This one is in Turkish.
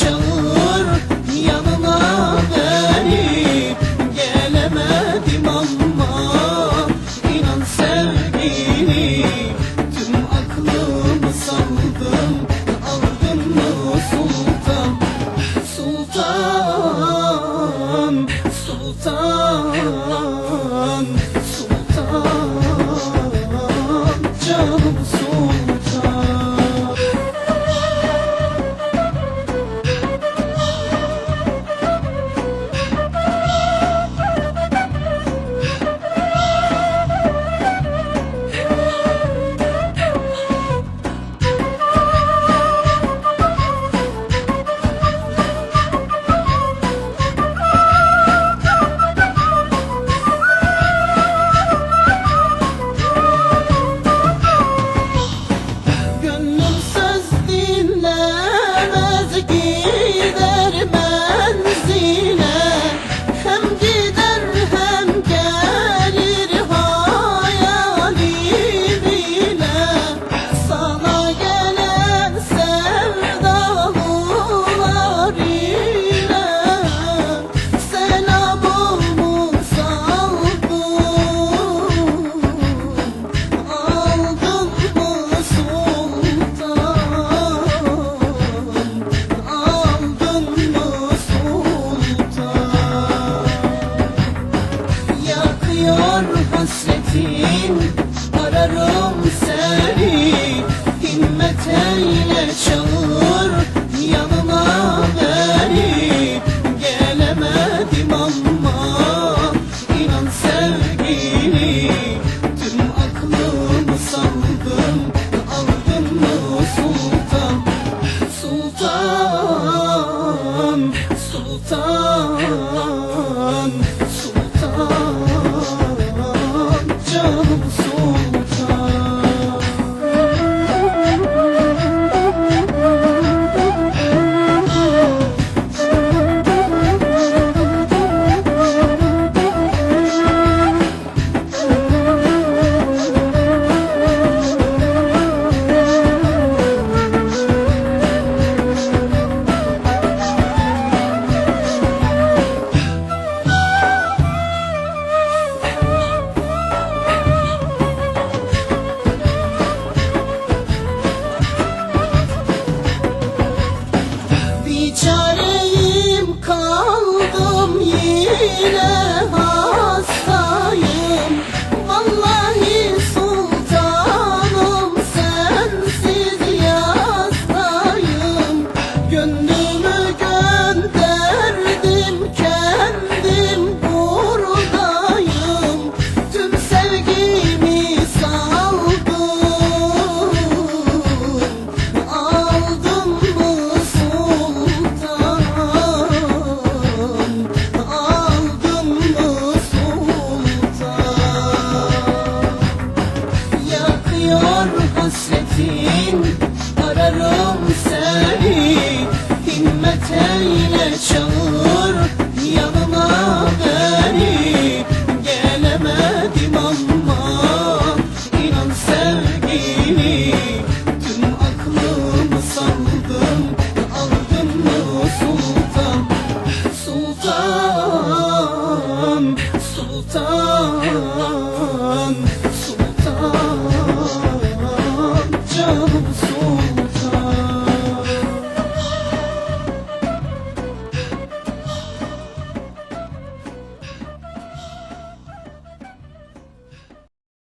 çağır yanına beni Gelemedim ama inan sevgilim Tüm aklımı saldım. himmetin Ararım seni. Himmet eyle çağır Dicle Sultan Sultan.